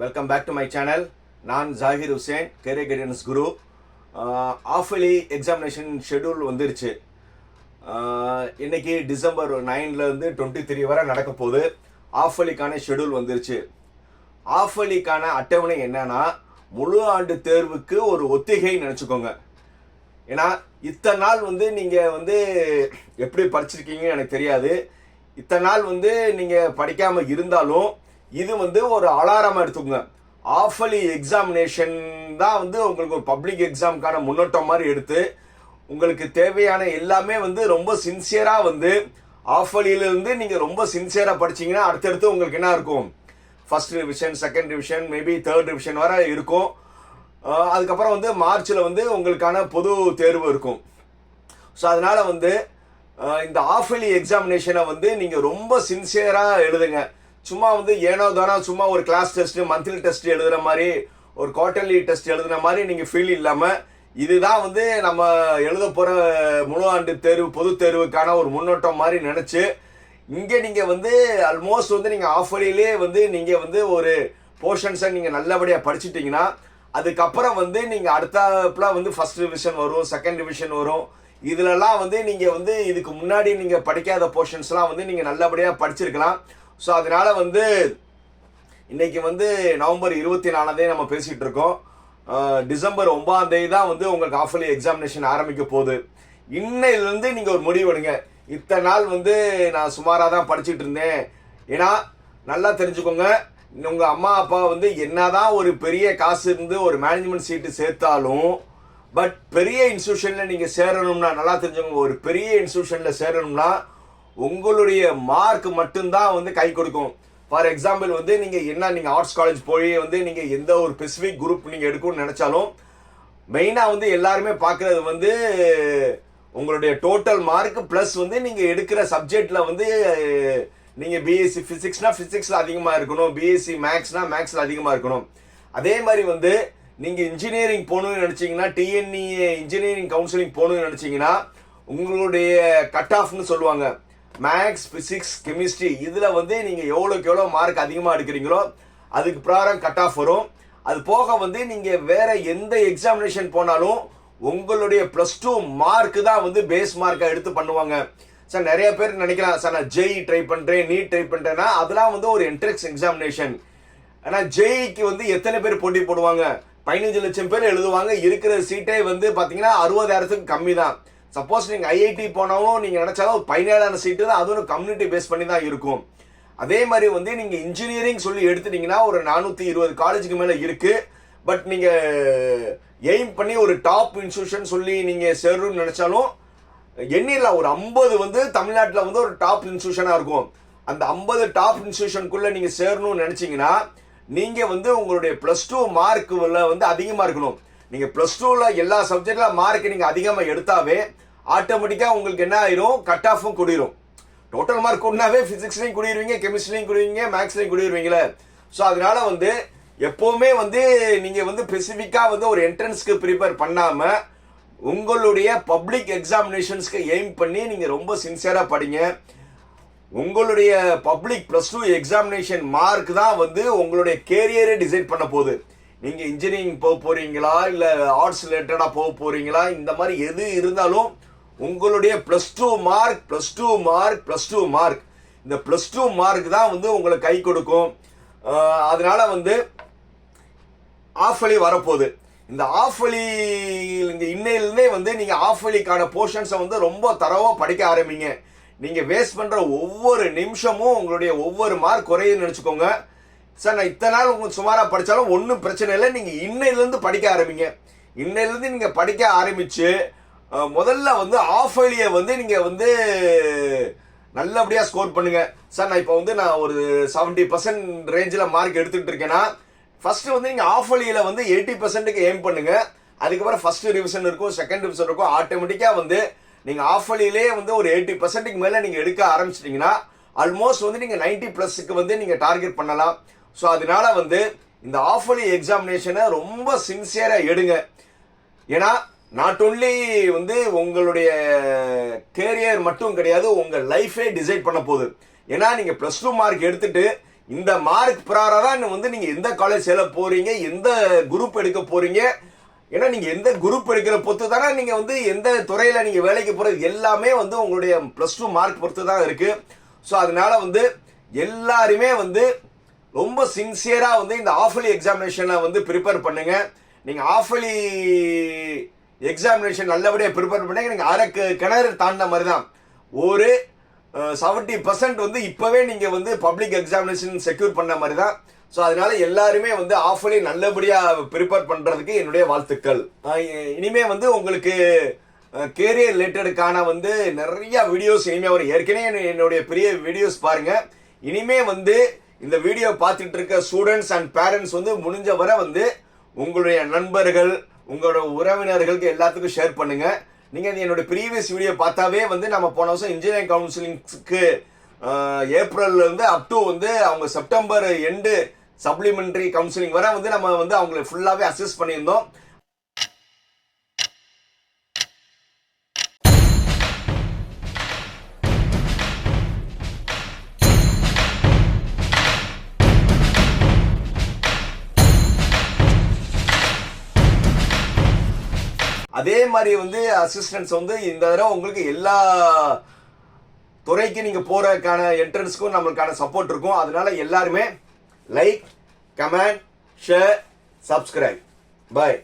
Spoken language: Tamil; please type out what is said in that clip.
Welcome back to my channel நான் Zakir Hussain career guidance Guru officially examination schedule வந்துருச்சு. இன்னைக்கு டிசம்பர் நைன்லேருந்து டுவெண்ட்டி த்ரீ வரை நடக்க போகுது. ஆஃபலிக்கான ஷெட்யூல் வந்துருச்சு. ஆஃபலிக்கான அட்டவணை என்னன்னா முழு ஆண்டு தேர்வுக்கு ஒரு ஒத்திகை நினச்சிக்கோங்க. ஏன்னா இத்தனை நாள் வந்து நீங்கள் வந்து எப்படி படிச்சிருக்கீங்கன்னு எனக்கு தெரியாது. இத்தனை நாள் வந்து நீங்கள் படிக்காமல் இருந்தாலும் இது வந்து ஒரு அலாரமாக எடுத்துக்கோங்க. ஆஃபலி எக்ஸாமினேஷன் தான் வந்து உங்களுக்கு ஒரு பப்ளிக் எக்ஸாமுக்கான முன்னோட்டம் மாதிரி எடுத்து உங்களுக்கு தேவையான எல்லாமே வந்து ரொம்ப சின்சியராக வந்து ஆஃபலியிலேருந்து நீங்கள் ரொம்ப சின்சியராக படிச்சிங்கன்னா அடுத்தடுத்து உங்களுக்கு என்ன இருக்கும்? First division second division maybe third division வரை இருக்கும். அதுக்கப்புறம் வந்து மார்ச்சில் வந்து உங்களுக்கான பொது தேர்வு இருக்கும். ஸோ அதனால் வந்து இந்த ஆஃபலி எக்ஸாமினேஷனை வந்து நீங்கள் ரொம்ப சின்சியராக எழுதுங்க. சும்மா வந்து ஏனோ தானோ சும்மா ஒரு கிளாஸ் டெஸ்ட் மந்த்லி டெஸ்ட் எழுதுகிற மாதிரி ஒரு குவார்டர்லி டெஸ்ட் எழுதுன மாதிரி நீங்கள் ஃபீல் இல்லாமல் இதுதான் வந்து நம்ம எழுத போகிற முழு ஆண்டு தேர்வு பொது தேர்வுக்கான ஒரு முன்னோட்டம் மாதிரி நினச்சி இங்கே நீங்கள் வந்து ஆல்மோஸ்ட் வந்து நீங்கள் ஆஃபர்லேயே வந்து நீங்கள் வந்து ஒரு போர்ஷன்ஸை நீங்கள் நல்லபடியாக படிச்சிட்டிங்கன்னா அதுக்கப்புறம் வந்து நீங்கள் அடுத்தாப்புல வந்து ஃபர்ஸ்ட் டிவிஷன் வரும் செகண்ட் டிவிஷன் வரும். இதுலலாம் வந்து நீங்கள் வந்து இதுக்கு முன்னாடி நீங்கள் படிக்காத போர்ஷன்ஸ்லாம் வந்து நீங்கள் நல்லபடியாக படிச்சிருக்கலாம். ஸோ அதனால வந்து இன்றைக்கி வந்து நவம்பர் இருபத்தி நாலாந்தே நம்ம பேசிகிட்டு இருக்கோம். டிசம்பர் ஒம்பாந்தேதி தான் வந்து உங்களுக்கு ஆஃபலி எக்ஸாமினேஷன் ஆரம்பிக்க போகுது. இன்னையிலேருந்து நீங்கள் ஒரு முடிவு எடுங்க. இத்தனை நாள் வந்து நான் சுமாராக தான் படிச்சுட்டு இருந்தேன். ஏன்னா நல்லா தெரிஞ்சுக்கோங்க உங்கள் அம்மா அப்பா வந்து என்னதான் ஒரு பெரிய காசு இருந்து ஒரு மேனேஜ்மெண்ட் சீட்டு சேர்த்தாலும் பட் பெரிய இன்ஸ்டியூஷனில் நீங்கள் சேரணும்னா நல்லா தெரிஞ்சுக்கோங்க ஒரு பெரிய இன்ஸ்டியூஷனில் சேரணும்னா உங்களுடைய மார்க் மட்டும்தான் வந்து கை கொடுக்கும். ஃபார் எக்ஸாம்பிள் வந்து நீங்கள் என்ன நீங்கள் ஆர்ட்ஸ் காலேஜ் போய் வந்து நீங்கள் எந்த ஒரு ஸ்பெசிஃபிக் குரூப் நீங்கள் எடுக்கணும்னு நினச்சாலும் மெயினாக வந்து எல்லாருமே பார்க்குறது வந்து உங்களுடைய டோட்டல் மார்க் ப்ளஸ் வந்து நீங்கள் எடுக்கிற சப்ஜெக்டில் வந்து நீங்கள் பிஎஸ்சி ஃபிசிக்ஸ்னால் ஃபிசிக்ஸில் அதிகமாக இருக்கணும். பிஎஸ்சி மேக்ஸ்னால் மேக்ஸில் அதிகமாக இருக்கணும். அதே மாதிரி வந்து நீங்கள் இன்ஜினியரிங் போகணும்னு நினச்சிங்கன்னா டிஎன்இ இன்ஜினியரிங் கவுன்சிலிங் போகணும்னு நினச்சிங்கன்னா உங்களுடைய கட் ஆஃப்னு சொல்லுவாங்க. மேக்ஸ் ஃபிசிக்ஸ் கெமிஸ்ட்ரி இதில் வந்து நீங்கள் எவ்வளோக்கு எவ்வளோ மார்க் அதிகமாக எடுக்கிறீங்களோ அதுக்கு ப்ராரம் கட் ஆஃப் வரும். அது போக வந்து நீங்கள் வேறு எந்த எக்ஸாமினேஷன் போனாலும் உங்களுடைய ப்ளஸ் டூ மார்க்கு தான் வந்து பேஸ் மார்க்காக எடுத்து பண்ணுவாங்க. சார் நிறைய பேர் நினைக்கலாம் சார் நான் ஜெய் ட்ரை பண்ணுறேன் நீட் ட்ரை பண்ணுறேன்னா அதெல்லாம் வந்து ஒரு என்ட்ரன்ஸ் எக்ஸாமினேஷன் ஆனால் ஜெய்க்கு வந்து எத்தனை பேர் போட்டி போடுவாங்க? பதினஞ்சு லட்சம் பேர் எழுதுவாங்க. இருக்கிற சீட்டே வந்து பார்த்தீங்கன்னா அறுபதாயிரத்துக்கு கம்மி தான் சப்போஸ் நீங்கள் ஐஐடி போனாலும் நீங்கள் நினச்சாலும் ஒரு பதினேழாயிரம் சீட்டு தான் அதுவும் கம்யூனிட்டி பேஸ் பண்ணி தான் இருக்கும். அதே மாதிரி வந்து நீங்கள் இன்ஜினியரிங் சொல்லி எடுத்துட்டீங்கன்னா ஒரு நானூற்றி இருபது காலேஜுக்கு மேலே இருக்குது பட் நீங்கள் எய்ம் பண்ணி ஒரு டாப் இன்ஸ்டியூஷன் சொல்லி நீங்கள் சேரணும்னு நினச்சாலும் எண்ணிடலாம் ஒரு ஐம்பது வந்து தமிழ்நாட்டில் வந்து ஒரு டாப் இன்ஸ்டியூஷனாக இருக்கும். அந்த ஐம்பது டாப் இன்ஸ்டியூஷனுக்குள்ளே நீங்கள் சேரணும்னு நினச்சிங்கன்னா நீங்கள் வந்து உங்களுடைய ப்ளஸ் டூ மார்க் வந்து அதிகமாக இருக்கணும். நீங்கள் ப்ளஸ் டூவில் எல்லா சப்ஜெக்டில் மார்க் நீங்கள் அதிகமாக எடுத்தாவே ஆட்டோமேட்டிக்காக உங்களுக்கு என்ன ஆயிரும்? கட் ஆஃபும் குடிரும். டோட்டல் மார்க் கூடனாவே ஃபிசிக்ஸ்லையும் குடியிருவீங்க கெமிஸ்ட்ரிலையும் குடிவீங்க மேக்ஸ்லையும் குடியிருவீங்களே ஸோ அதனால வந்து எப்போவுமே வந்து நீங்கள் வந்து ஸ்பெசிஃபிக்காக வந்து ஒரு என்ட்ரன்ஸ்க்கு ப்ரிப்பேர் பண்ணாமல் உங்களுடைய பப்ளிக் எக்ஸாமினேஷன்ஸ்க்கு எய்ம் பண்ணி நீங்கள் ரொம்ப சின்சியராக படிங்க. உங்களுடைய public plus two examination mark தான் வந்து உங்களுடைய கேரியரை டிசைட் பண்ண போகுது. நீங்கள் இன்ஜினியரிங் போக போகிறீங்களா இல்லை ஆர்ட்ஸ் ரிலேட்டடாக போக போகிறீங்களா இந்த மாதிரி எது இருந்தாலும் உங்களுடைய plus two mark plus two mark plus two mark இந்த ப்ளஸ் டூ மார்க் தான் வந்து உங்களுக்கு கை கொடுக்கும். அதனால் வந்து ஆஃப் அலி வரப்போகுது. இந்த ஆஃப் அலி இந்த இன்னையிலேருந்தே வந்து நீங்கள் ஆஃப் அலிக்கான போர்ஷன்ஸை வந்து ரொம்ப தரவாக படிக்க ஆரம்பிங்க. நீங்கள் வேஸ்ட் பண்ணுற ஒவ்வொரு நிமிஷமும் உங்களுடைய ஒவ்வொரு மார்க் குறையுன்னு நினச்சிக்கோங்க. சார் நான் இத்தனை நாள் உங்களுக்கு சுமாராக படித்தாலும் ஒன்றும் பிரச்சனை இல்லை. நீங்கள் இன்னையிலேருந்து படிக்க ஆரம்பிங்க. இன்னையிலேருந்து நீங்கள் படிக்க ஆரம்பித்து முதல்ல வந்து ஆஃப் அலியை வந்து நீங்கள் வந்து நல்லபடியாக ஸ்கோர் பண்ணுங்கள் சார் நான் இப்போ வந்து நான் ஒரு செவன்ட்டி பர்சன்ட் ரேஞ்சில் மார்க் எடுத்துகிட்டு இருக்கேன்னா ஃபஸ்ட்டு வந்து நீங்கள் ஆஃப் அலியில் வந்து எயிட்டி பர்சன்ட்டுக்கு எய்ம் பண்ணுங்க. அதுக்கப்புறம் ஃபஸ்ட்டு ரிவிஷன் இருக்கும் செகண்ட் ரிவிஷன் இருக்கும். ஆட்டோமேட்டிக்காக வந்து நீங்கள் ஆஃப் அலியிலே வந்து ஒரு எயிட்டி பர்சன்ட்டுக்கு மேலே நீங்கள் எடுக்க ஆரம்பிச்சிட்டிங்கன்னா ஆல்மோஸ்ட் வந்து நீங்கள் நைன்ட்டி ப்ளஸுக்கு வந்து நீங்கள் டார்கெட் பண்ணலாம். ஸோ அதனால வந்து இந்த ஆஃபலி எக்ஸாமினேஷனை ரொம்ப சின்சியராக எடுங்க. ஏன்னா நாட் ஒன்லி வந்து உங்களுடைய கேரியர் மட்டும் கிடையாது உங்கள் லைஃபே டிசைட் பண்ண போகுது. ஏன்னா நீங்கள் ப்ளஸ் டூ மார்க் எடுத்துட்டு இந்த மார்க் பிரகாரம் தான் வந்து நீங்கள் எந்த காலேஜ் சேர போகிறீங்க எந்த குரூப் எடுக்க போகிறீங்க ஏன்னா நீங்கள் எந்த குரூப் எடுக்கிற பொறுத்து தானே நீங்கள் வந்து எந்த துறையில் நீங்கள் வேலைக்கு போகிறது எல்லாமே வந்து உங்களுடைய ப்ளஸ் டூ மார்க் பொறுத்து தான் இருக்குது ஸோ அதனால வந்து எல்லாருமே வந்து ரொம்ப சின்சியராக வந்து இந்த ஆஃபலி எக்ஸாமினேஷனை வந்து ப்ரிப்பேர் பண்ணுங்க. நீங்கள் ஆஃபலி எக்ஸாமினேஷன் நல்லபடியாக ப்ரிப்பேர் பண்ணுங்க. நீங்கள் அரைக்கு கிணறு தாண்ட மாதிரி தான். ஒரு செவன்ட்டி பர்சன்ட் வந்து இப்போவே நீங்கள் வந்து பப்ளிக் எக்ஸாமினேஷன் செக்யூர் பண்ண மாதிரி தான். ஸோ அதனால எல்லாருமே வந்து ஆஃபலி நல்லபடியாக ப்ரிப்பேர் பண்ணுறதுக்கு என்னுடைய வாழ்த்துக்கள். இனிமேல் இனிமே வந்து உங்களுக்கு கேரியர் ரிலேட்டடுக்கான வந்து நிறைய வீடியோஸ் இனிமேல் வரும் ஏற்கனவே என்னுடைய பெரிய வீடியோஸ் பாருங்கள் இனிமே வந்து இந்த வீடியோ பார்த்துட்டு இருக்க ஸ்டூடெண்ட்ஸ் அண்ட் பேரண்ட்ஸ் வந்து முடிஞ்ச வரை வந்து உங்களுடைய நண்பர்கள் உங்களோட உறவினர்களுக்கு எல்லாத்துக்கும் ஷேர் பண்ணுங்க. நீங்க என்னோட ப்ரீவியஸ் வீடியோ பார்த்தாவே வந்து நம்ம போன வருஷம் இன்ஜினியரிங் கவுன்சிலிங்ஸ்க்கு ஏப்ரல்ல இருந்து அப் டு வந்து அவங்க செப்டம்பர் எண்டு சப்ளிமெண்டரி கவுன்சிலிங் வரை வந்து நம்ம வந்து அவங்களை ஃபுல்லாவே அசஸ் பண்ணியிருந்தோம். அதே மாதிரி வந்து அசிஸ்டன்ஸ் வந்து இந்த தடவை உங்களுக்கு எல்லா துறைக்கு நீங்கள் போகிறதுக்கான என்ட்ரன்ஸ்க்கும் நம்மளுக்கான சப்போர்ட் இருக்கும். அதனால எல்லாருமே like comment share subscribe bye